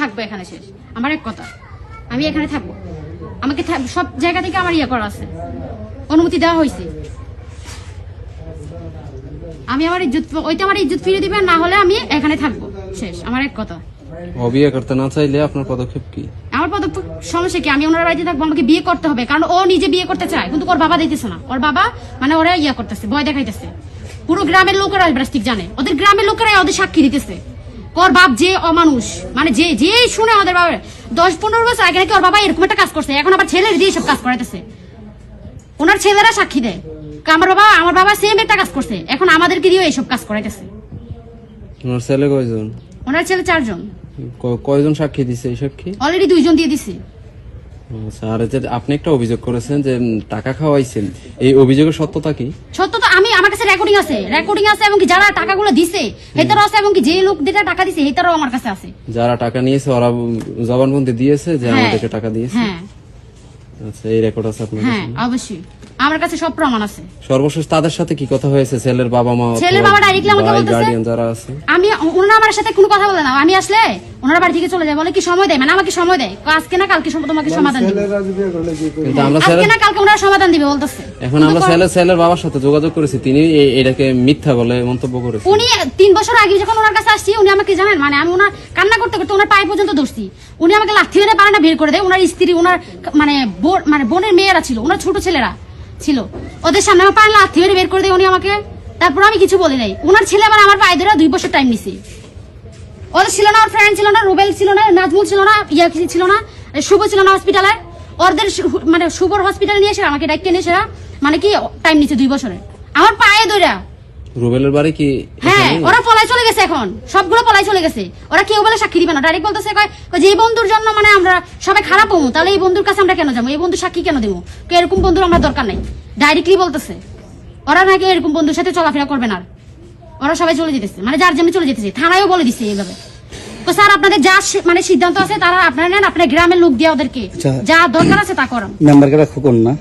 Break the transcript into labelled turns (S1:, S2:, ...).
S1: থাকব এখানে শেষ। আমার এক কথা আমি এখানে থাকব। আমাকে সব জায়গা থেকে আমার ইয়ে করা আছে। অনুমতি দেওয়া হয়েছে। আমি আমার ইজ্জত ওইটা আমার ইজ্জত ফিরে দিবেন না হলে আমি এখানে থাকব। শেষ আমার এক কথা।
S2: ও বিয়ে করতে না চাইলে আপনার পদক্ষেপ কি?
S1: আমার পদ সমস্যা কি? আমি ওনার বাড়িতে থাকব আমাকে বিয়ে করতে হবে। কারণ ও নিজে বিয়ে করতে চায় কিন্তু ওর বাবা দিতেছে না। ওর বাবা মানে ওরা ইয়া করতেছে ভয় দেখাইতেছে। পুরো গ্রামের লোকেরা জানে? ওদের গ্রামের লোকেরাই ওদের সাক্ষী দিতেছে। ওর বাপ যে অমানুষ মানে যে যে শুনে আমাদের বাবা দশ পনেরো বছর আগে নাকি ওর বাবা এরকম একটা কাজ করছে এখন আবার ছেলের দিয়ে সব কাজ করাইতেছে। ওনার ছেলেরা সাক্ষী দেয়। আমার বাবা আমার বাবা সেম একটা কাজ করছে এখন আমাদেরকে দিয়েও এইসব কাজ করাইতেছে।
S2: ওনার ছেলে কয়জন?
S1: ওনার ছেলে চারজন।
S2: কয়জন সাক্ষী দিছে এই সাক্ষী?
S1: অলরেডি দুইজন দিয়ে দিছে।
S2: যে আপনি একটা অভিযোগ করেছেন যে টাকা খাওয়াইছেন। এই অভিযোগের সত্যতা কি?
S1: সত্য তো আমি আমার কাছে রেকর্ডিং আছে। রেকর্ডিং আছে এবং যারা টাকাগুলো দিছে হেতারও আছে এবং যে লোক যেটা টাকা দিছে হেতারও আমার কাছে আছে।
S2: যারা টাকা নিয়েছে ওরা জবানবন্দি দিয়েছে যে
S1: হ্যাঁ।
S2: আমাদেরকে টাকা দিয়েছে?
S1: হ্যাঁ।
S2: আচ্ছা এই রেকর্ড আছে আপনার
S1: হ্যাঁ
S2: কাছে?
S1: অবশ্যই। আমার কাছে সব প্রমাণ আছে।
S2: সর্বশেষ তাদের সাথে কি কথা হয়েছে? ছেলের বাবা মা
S1: ছেলের বাবা directly আমাকে বলতেছে- আমি ওনারা আমার সাথে কোনো কথা বলে না। আমি আসলে ওনারা বাড়ি থেকে চলে যায় বলে কি সময় দেয়? মানে আমাকে সময় দেয়। আজকে না কালকে তোমাকে সমাধান দিবে।
S2: কিন্তু আমরা
S1: আজকে না কালকে ওনারা সমাধান দিবে বলতেছে।
S2: এখন আমরা ছেলে ছেলের বাবার সাথে যোগাযোগ করেছি তিনি এটাকে মিথ্যা বলে মন্তব্য করেছেন
S1: উনি তিন বছর আগে যখন ওনার কাছে আসছি উনি আমাকে জানেন মানে আমি ওনার কান্না করতে করতে ওনার পায়ে পর্যন্ত দোষছি উনি আমাকে লাথি মেরে পারাটা বের করে দেয়। ওনার স্ত্রী ওনার মানে বোন- মানে বোনের মেয়েরা ছিল ওনার ছোট ছেলেরা ছিল। ওদের সামনে আমার পায়ে লাথি মেরে বের করে দেয় উনি আমাকে। তারপর আমি কিছু বলি নাই। ওনার ছেলে আবার আমার পায়ে ধরে দুই বছর টাইম নিছে। ওদের ছিল না ওর ফ্রেন্ড ছিল না রুবেল ছিল না নাজমুল ছিল না ইয়া কিছু ছিল না শুভ ছিল না হসপিটালে ওদের মানে শুভর হসপিটালে নিয়ে এসে আমাকে ডাক্তার নিয়ে এসে মানে কি টাইম নিচ্ছে দুই বছরে। আমার পায়ে ধরে
S2: রুবেলের বাড়ি কি
S1: হ্যাঁ ওরা পলাই চলে গেছে এখন। সবগুলো পলাই চলে গেছে। ওরা কেউ বলে সাক্ষী দিবে না। ডাইরেক্ট বলতেছে কয় যে এই বন্ধুর জন্য মানে আমরা সবাই খারাপ হব তাহলে এই বন্ধুর কাছে আমরা কেন যাব? এই বন্ধু সাক্ষী কেন দেবো? কে এরকম বন্ধুর আমরা দরকার নাই। ডাইরেক্টলি বলতেছে। ওরা নাকি এরকম বন্ধুর সাথে চলাফেরা করবে না। ওরা সবাই চলে যেতেছে। মানে যার জন্য চলে যেতেছে। থানায়ও বলে দিচ্ছে এইভাবে। তো স্যার আপনাদের যা মানে সিদ্ধান্ত আছে তারা আপনারা নেন আপনার গ্রামের লোক দিয়ে ওদেরকে
S3: আচ্ছা।
S1: যা দরকার আছে তা করান।
S3: নাম্বার খোকন না।